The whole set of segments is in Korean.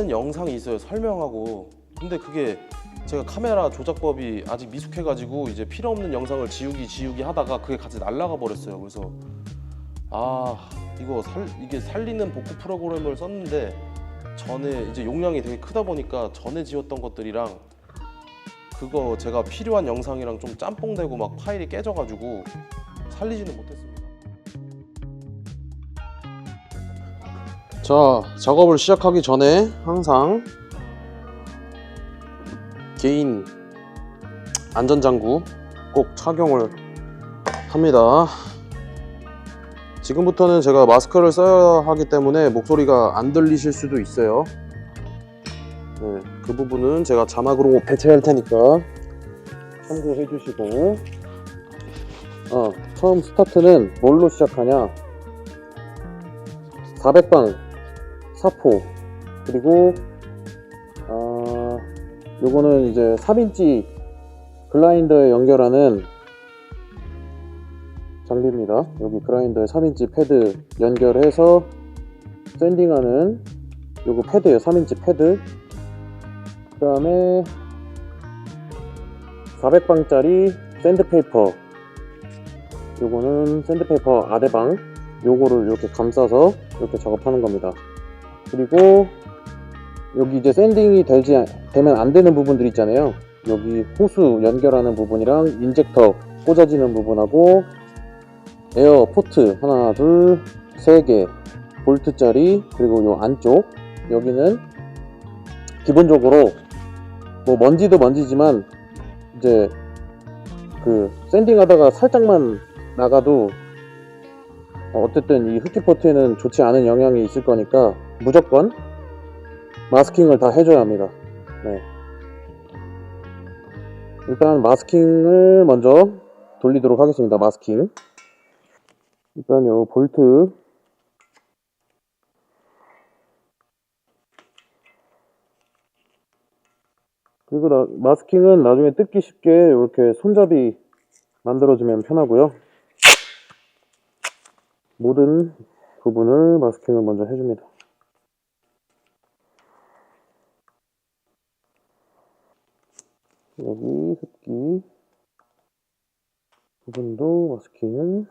하는 영상이 있어요. 설명하고. 근데 그게 제가 카메라 조작법이 아직 미숙해가지고 이제 필요 없는 영상을 지우기 지우기 하다가 그게 같이 날라가 버렸어요. 그래서 아 이거 살 이게 살리는 복구 프로그램을 썼는데 전에 이제 용량이 되게 크다 보니까 전에 지웠던 것들이랑 그거 제가 필요한 영상이랑 좀 짬뽕되고 막 파일이 깨져가지고 살리지는 못했습니 자 작업을 시작하기 전에 항상 개인 안전장구 꼭 착용을 합니다. 지금부터는 제가 마스크를 써야 하기 때문에 목소리가 안 들리실 수도 있어요. 네, 그 부분은 제가 자막으로 배치할 테니까 참고해 주시고 어, 처음 스타트는 뭘로 시작하냐 400방 사포. 그리고 아 요거는 이제 3인치 글라인더에 연결하는 장비입니다. 여기 그라인더에 3인치 패드 연결해서 샌딩하는 요거 패드예요. 3인치 패드. 그 다음에 400방짜리 샌드페이퍼. 요거는 샌드페이퍼 아대방. 요거를 이렇게 감싸서 이렇게 작업하는 겁니다 그리고 여기 이제 샌딩이 되지 않- 되면 안 되는 부분들 있잖아요. 여기 호수 연결하는 부분이랑 인젝터 꽂아지는 부분하고 에어 포트 하나 둘 세 개 볼트짜리 그리고 요 안쪽. 여기는 기본적으로 뭐 먼지도 먼지지만 이제 그 샌딩하다가 살짝만 나가도 어, 어쨌든 이 흡기 포트에는 좋지 않은 영향이 있을 거니까 무조건 마스킹을 다 해줘야 합니다. 네. 일단 마스킹을 먼저 돌리도록 하겠습니다. 마스킹. 일단 요 볼트 그리고 나- 마스킹은 나중에 뜯기 쉽게 이렇게 손잡이 만들어주면 편하고요. 모든 부분을 마스킹을 먼저 해줍니다. 여기 습기 부분도 마스킹을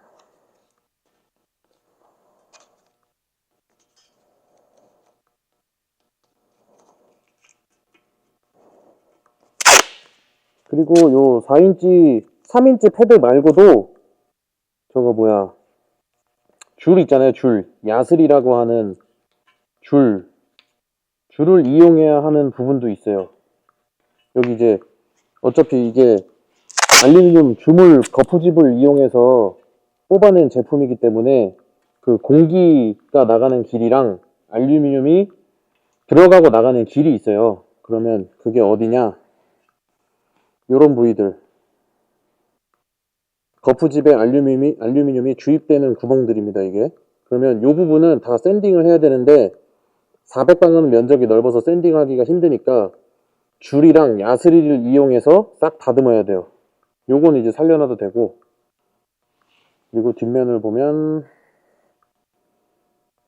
그리고 요 4인치, 3인치 패드 말고도 저거 뭐야? 줄 있잖아요 줄. 야슬이라고 하는 줄. 줄을 이용해야 하는 부분도 있어요. 여기 이제 어차피 이게 알루미늄 주물 거푸집을 이용해서 뽑아낸 제품이기 때문에 그 공기가 나가는 길이랑 알루미늄이 들어가고 나가는 길이 있어요. 그러면 그게 어디냐? 요런 부위들. 거푸집에 알루미늄이, 알루미늄이 주입되는 구멍들입니다, 이게. 그러면 요 부분은 다 샌딩을 해야 되는데, 400방은 면적이 넓어서 샌딩하기가 힘드니까, 줄이랑 야스리를 이용해서 싹 다듬어야 돼요. 요건 이제 살려놔도 되고, 그리고 뒷면을 보면,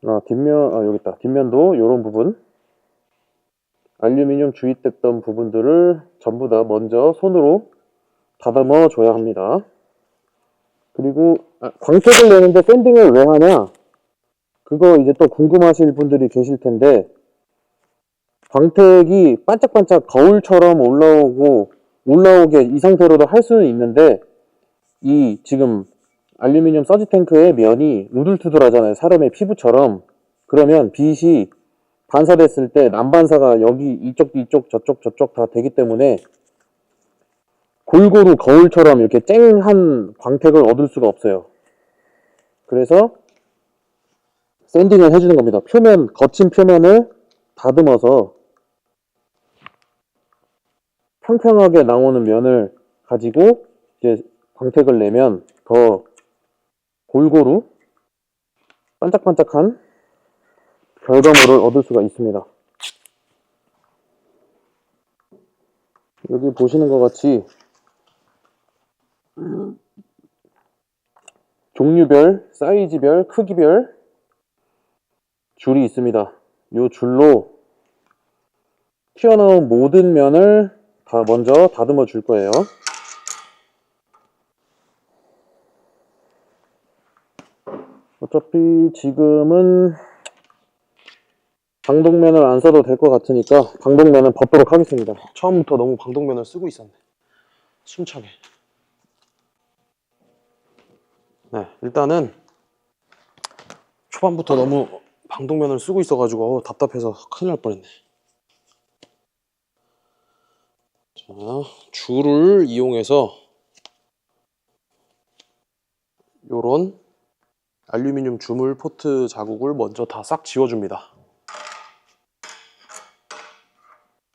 아, 뒷면, 아, 여기 있다. 뒷면도 요런 부분. 알루미늄 주입됐던 부분들을 전부 다 먼저 손으로 다듬어 줘야 합니다. 그리고 아, 광택을 내는데 샌딩을 왜 하냐? 그거 이제 또 궁금하실 분들이 계실 텐데 광택이 반짝반짝 거울처럼 올라오고 올라오게 이 상태로도 할 수는 있는데 이 지금 알루미늄 서지 탱크의 면이 우둘투둘하잖아요. 사람의 피부처럼. 그러면 빛이 반사됐을 때 난반사가 여기 이쪽 이쪽 저쪽 저쪽 다 되기 때문에 골고루 거울처럼 이렇게 쨍한 광택을 얻을 수가 없어요. 그래서 샌딩을 해주는 겁니다. 표면, 거친 표면을 다듬어서 평평하게 나오는 면을 가지고 이제 광택을 내면 더 골고루 반짝반짝한 결과물을 얻을 수가 있습니다. 여기 보시는 것 같이 종류별, 사이즈별, 크기별 줄이 있습니다. 이 줄로 튀어나온 모든 면을 다 먼저 다듬어 줄 거예요. 어차피 지금은 방독면을 안 써도 될 것 같으니까 방독면은 벗도록 하겠습니다. 처음부터 너무 방독면을 쓰고 있었네. 숨차게. 네, 일단은 초반부터 너무 방독면을 쓰고 있어가지고 답답해서 큰일 날 뻔했네. 자, 줄을 이용해서 요런 알루미늄 주물 포트 자국을 먼저 다 싹 지워줍니다.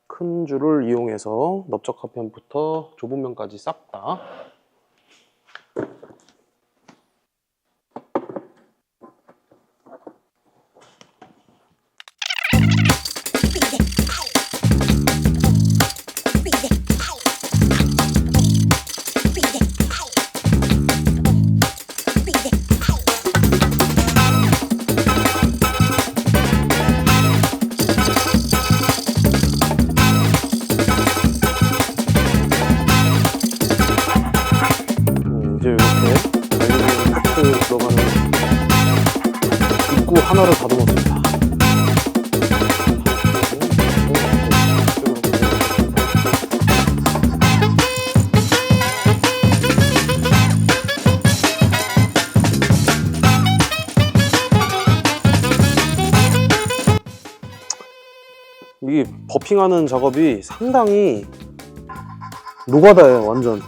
큰 줄을 이용해서 넓적한 편부터 좁은 면까지 싹 다. 하나를 다듬었습니다. 이 버핑하는 작업이 상당히 노가다예요, 완전.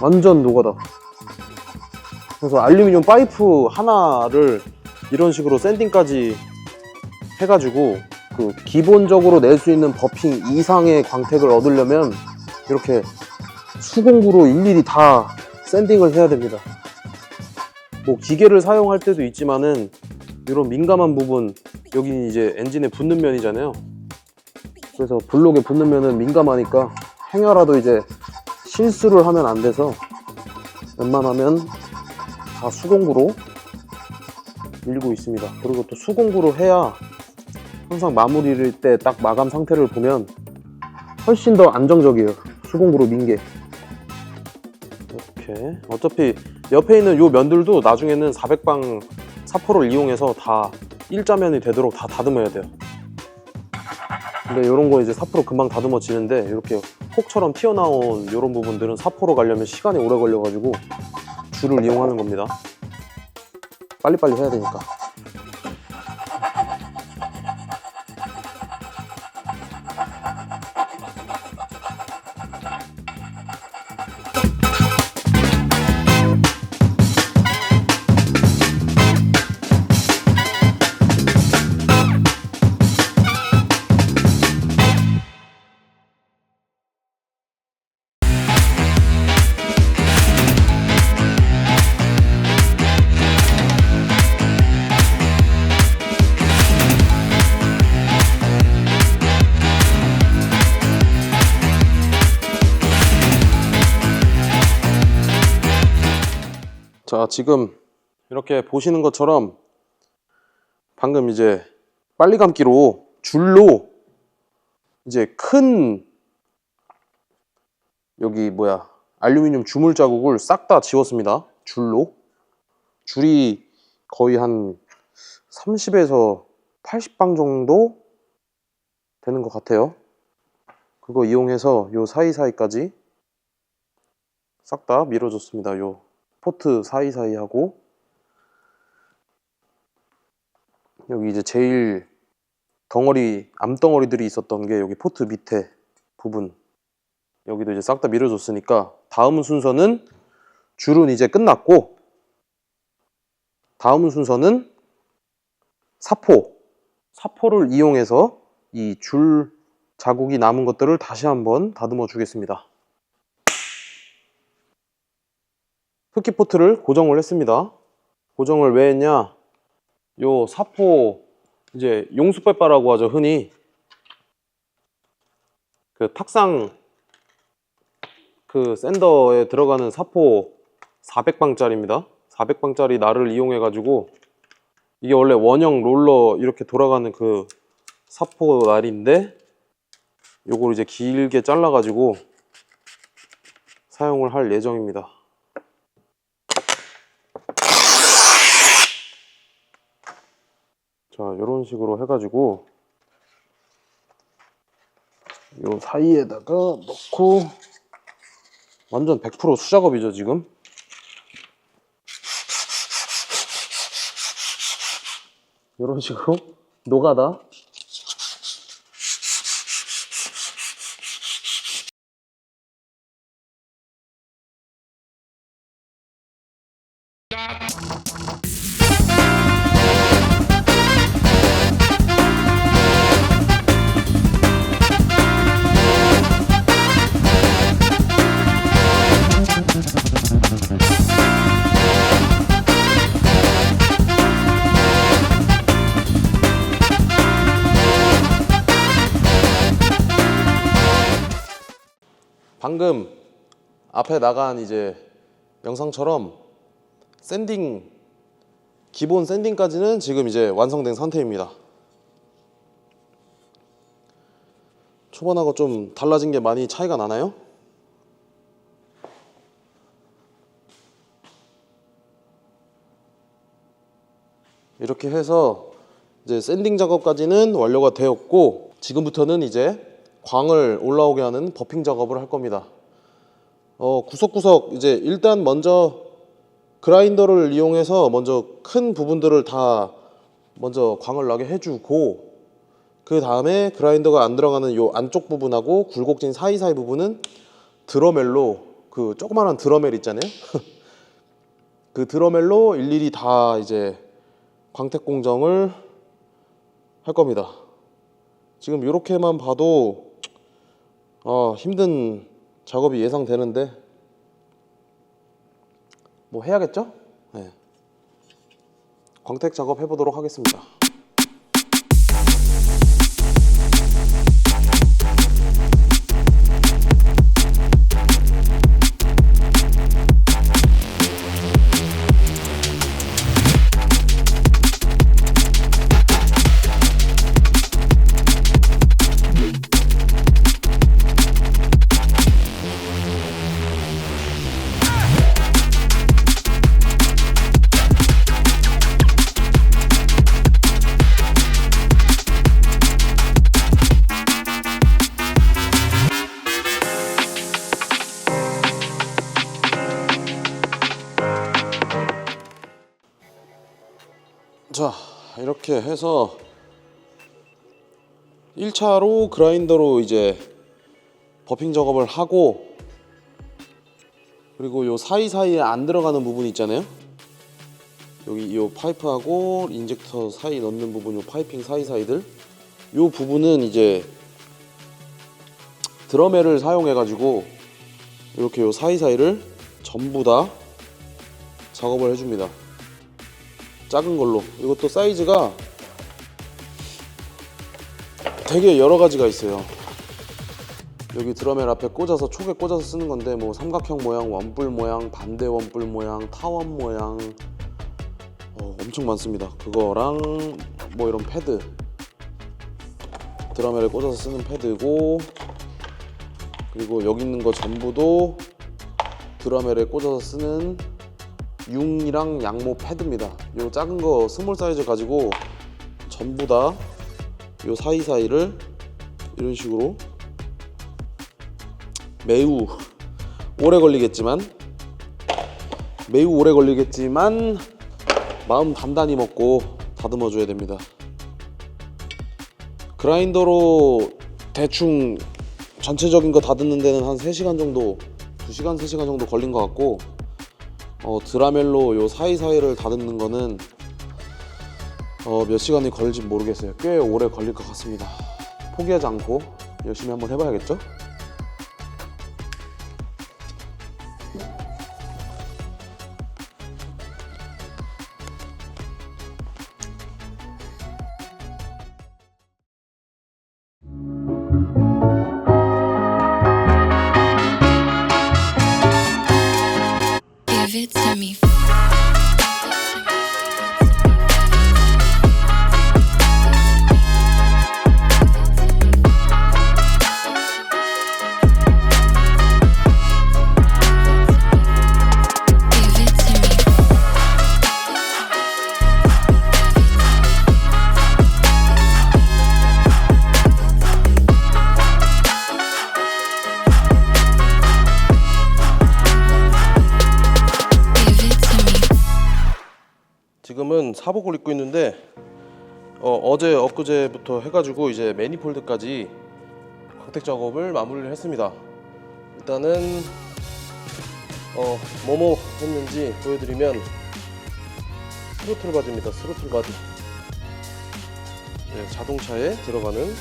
완전 노가다. 그래서 알루미늄 파이프 하나를 이런 식으로 샌딩까지 해가지고 그 기본적으로 낼 수 있는 버핑 이상의 광택을 얻으려면 이렇게 수공구로 일일이 다 샌딩을 해야 됩니다. 뭐 기계를 사용할 때도 있지만은 이런 민감한 부분 여기 이제 엔진에 붙는 면이잖아요. 그래서 블록에 붙는 면은 민감하니까 행여라도 이제 실수를 하면 안 돼서 웬만하면 다 수공구로 밀고 있습니다. 그리고 또 수공구로 해야 항상 마무리를 때 딱 마감 상태를 보면 훨씬 더 안정적이에요. 수공구로 민 게. 이렇게. 어차피 옆에 있는 요 면들도 나중에는 400방 사포를 이용해서 다 일자면이 되도록 다 다듬어야 돼요. 근데 이런 거 이제 사포로 금방 다듬어지는데 이렇게 혹처럼 튀어나온 이런 부분들은 사포로 가려면 시간이 오래 걸려가지고 줄을 이용하는 겁니다. 빨리빨리 해야 되니까. 지금 이렇게 보시는 것처럼 방금 이제 빨리 감기로 줄로 이제 큰 여기 뭐야 알루미늄 주물 자국을 싹 다 지웠습니다. 줄로 줄이 거의 한 30에서 80방 정도 되는 것 같아요. 그거 이용해서 요 사이사이까지 싹 다 밀어줬습니다. 요 포트 사이사이 하고 여기 이제 제일 덩어리 암덩어리들이 있었던 게 여기 포트 밑에 부분 여기도 이제 싹 다 밀어줬으니까 다음 순서는 줄은 이제 끝났고 다음 순서는 사포 사포를 이용해서 이 줄 자국이 남은 것들을 다시 한번 다듬어 주겠습니다. 흡기 포트를 고정을 했습니다. 고정을 왜 했냐? 요 사포 이제 용수빼빠라고 하죠 흔히 그 탁상 그 샌더에 들어가는 사포 400방짜리입니다. 400방짜리 날을 이용해 가지고 이게 원래 원형 롤러 이렇게 돌아가는 그 사포 날인데 요걸 이제 길게 잘라 가지고 사용을 할 예정입니다. 자, 이런 식으로 해가지고 요 사이에다가 넣고 완전 100% 수작업이죠 지금. 이런 식으로 노가다 방금 앞에 나간 이제 영상처럼 샌딩 기본 샌딩까지는 지금 이제 완성된 상태입니다. 초반하고 좀 달라진 게 많이 차이가 나나요? 이렇게 해서 이제 샌딩 작업까지는 완료가 되었고 지금부터는 이제 광을 올라오게 하는 버핑 작업을 할 겁니다. 어, 구석구석 이제 일단 먼저 그라인더를 이용해서 먼저 큰 부분들을 다 먼저 광을 나게 해주고 그 다음에 그라인더가 안 들어가는 요 안쪽 부분하고 굴곡진 사이사이 부분은 드러멜로 그 조그마한 드러멜 있잖아요. 그 드러멜로 일일이 다 이제 광택 공정을 할 겁니다. 지금 이렇게만 봐도 어, 힘든 작업이 예상되는데 뭐 해야겠죠? 네. 광택 작업 해보도록 하겠습니다. 이렇게 해서 1차로 그라인더로 이제 버핑 작업을 하고 그리고 요 사이사이에 안 들어가는 부분 있잖아요. 여기 요 파이프하고 인젝터 사이 넣는 부분 요 파이핑 사이사이들. 요 부분은 이제 드러멜을 사용해 가지고 이렇게 요 사이사이를 전부 다 작업을 해줍니다 작은 걸로. 이것도 사이즈가 되게 여러 가지가 있어요. 여기 드러멜 앞에 꽂아서 촉에 꽂아서 쓰는 건데 뭐 삼각형 모양, 원뿔 모양, 반대 원뿔 모양, 타원 모양 어, 엄청 많습니다. 그거랑 뭐 이런 패드. 드러멜에 꽂아서 쓰는 패드고 그리고 여기 있는 거 전부도 드러멜에 꽂아서 쓰는 융이랑 양모 패드입니다. 요 작은 거 스몰 사이즈 가지고 전부 다요 사이사이를 이런 식으로 매우 오래 걸리겠지만 매우 오래 걸리겠지만 마음 단단히 먹고 다듬어 줘야 됩니다. 그라인더로 대충 전체적인 거 다듬는 데는 한 3시간 정도 2시간 3시간 정도 걸린 것 같고 어, 드라멜로 요 사이사이를 다듬는 거는 어, 몇 시간이 걸릴지 모르겠어요. 꽤 오래 걸릴 것 같습니다. 포기하지 않고 열심히 한번 해봐야겠죠? 어, 제 엊그제부터 해가지고 이제 매니폴드까지 광택 작업을 마무리를 했습니다. 일단은 어, 뭐뭐 했는지 보여드리면 스로틀 바디입니다. 스로틀 바디. 네, 자동차에 들어가는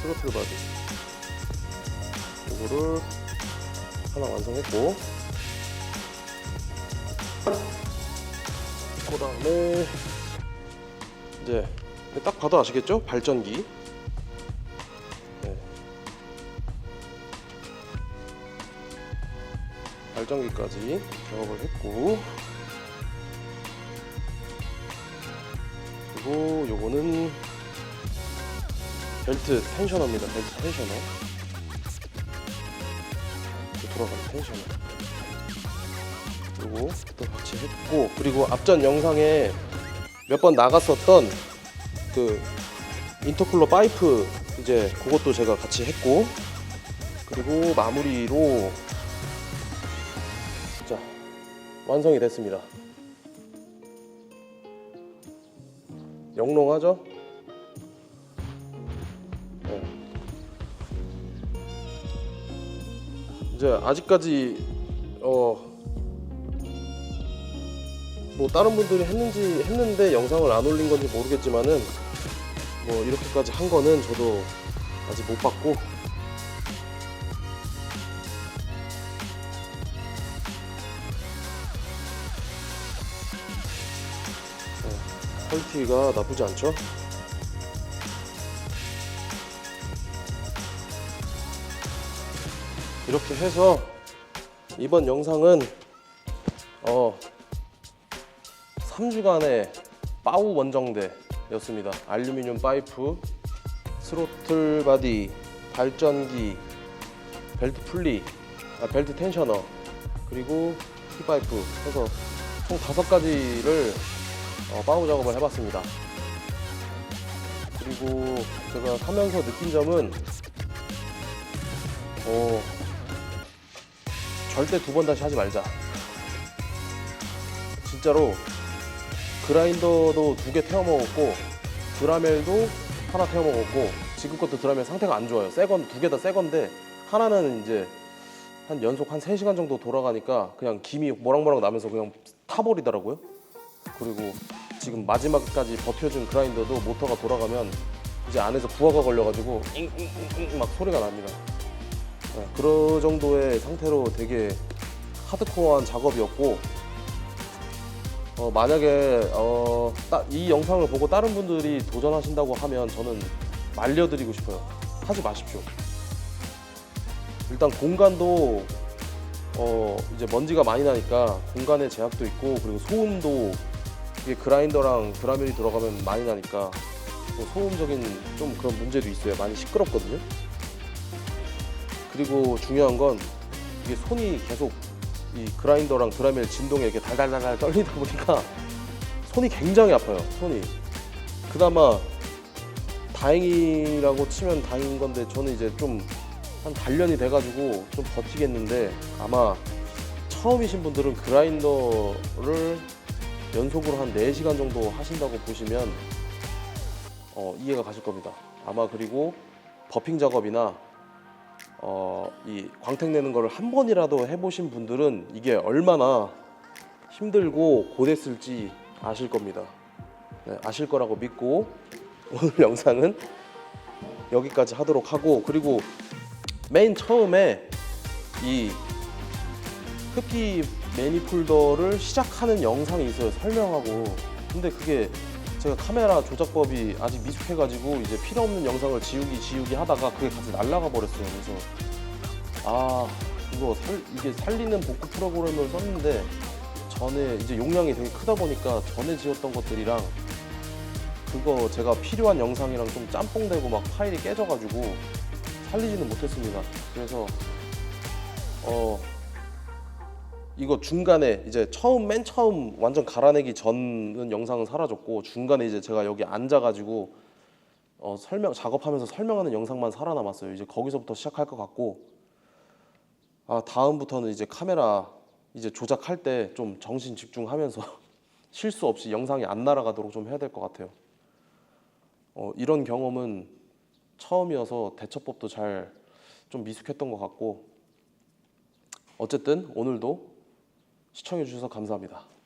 스로틀 바디. 이거를 하나 완성했고 그 다음에 이제 딱 봐도 아시겠죠? 발전기. 네. 발전기까지 작업을 했고. 그리고 요거는 벨트 텐셔너입니다. 벨트 텐셔너. 돌아가는 텐셔너. 그리고 또 같이 했고. 그리고 앞전 영상에 몇 번 나갔었던 그 인터쿨러 파이프 이제 그것도 제가 같이 했고 그리고 마무리로 자 완성이 됐습니다 영롱하죠? 네. 이제 아직까지 어 뭐 다른 분들이 했는지 했는데 영상을 안 올린 건지 모르겠지만은 뭐 이렇게까지 한 거는 저도 아직 못 봤고 네, 퀄리티가 나쁘지 않죠? 이렇게 해서 이번 영상은 어 3주간의 빠우 원정대였습니다. 알루미늄 파이프, 스로틀 바디, 발전기, 벨트 풀리, 아, 벨트 텐셔너, 그리고 휘파이프 해서 총 다섯 가지를 어, 빠우 작업을 해봤습니다. 그리고 제가 하면서 느낀 점은 어, 절대 두 번 다시 하지 말자. 진짜로 그라인더도 두 개 태워 먹었고 드라멜도 하나 태워 먹었고 지금 것도 드라멜 상태가 안 좋아요. 새건 두 개 다 새 건데 하나는 이제 한 연속 한 3시간 정도 돌아가니까 그냥 김이 모락모락 나면서 그냥 타버리더라고요. 그리고 지금 마지막까지 버텨준 그라인더도 모터가 돌아가면 이제 안에서 부하가 걸려가지고 잉잉잉잉 막 소리가 납니다. 네, 그런 정도의 상태로 되게 하드코어한 작업이었고 어, 만약에 어, 따- 이 영상을 보고 다른 분들이 도전하신다고 하면 저는 말려드리고 싶어요. 하지 마십시오. 일단 공간도 어, 이제 먼지가 많이 나니까 공간의 제약도 있고 그리고 소음도 이게 그라인더랑 드라멜이 들어가면 많이 나니까 뭐 소음적인 좀 그런 문제도 있어요. 많이 시끄럽거든요. 그리고 중요한 건 이게 손이 계속 이 그라인더랑 드라멜 진동에 이렇게 달달달달 떨리다 보니까 손이 굉장히 아파요. 손이. 그나마 다행이라고 치면 다행인 건데 저는 이제 좀 한 단련이 돼가지고 좀 버티겠는데 아마 처음이신 분들은 그라인더를 연속으로 한 4시간 정도 하신다고 보시면 어, 이해가 가실 겁니다. 아마 그리고 버핑 작업이나 어, 이 광택 내는 거를 한 번이라도 해보신 분들은 이게 얼마나 힘들고 고됐을지 아실 겁니다. 네, 아실 거라고 믿고 오늘 영상은 여기까지 하도록 하고 그리고 맨 처음에 이 흡기 매니폴더를 시작하는 영상이 있어요 설명하고 근데 그게 제가 카메라 조작법이 아직 미숙해가지고 이제 필요 없는 영상을 지우기 지우기 하다가 그게 같이 날라가 버렸어요 그래서 아 이거 살, 이게 살리는 복구 프로그램을 썼는데 전에 이제 용량이 되게 크다 보니까 전에 지었던 것들이랑 그거 제가 필요한 영상이랑 좀 짬뽕되고 막 파일이 깨져가지고 살리지는 못했습니다. 그래서 어 이거 중간에 이제 처음 맨 처음 완전 갈아내기 전은 영상은 사라졌고 중간에 이제 제가 여기 앉아가지고 어, 설명 작업하면서 설명하는 영상만 살아남았어요. 이제 거기서부터 시작할 것 같고 아 다음부터는 이제 카메라 이제 조작할 때 좀 정신 집중하면서 실수 없이 영상이 안 날아가도록 좀 해야 될 것 같아요. 어, 이런 경험은 처음이어서 대처법도 잘 좀 미숙했던 것 같고 어쨌든 오늘도 시청해주셔서 감사합니다.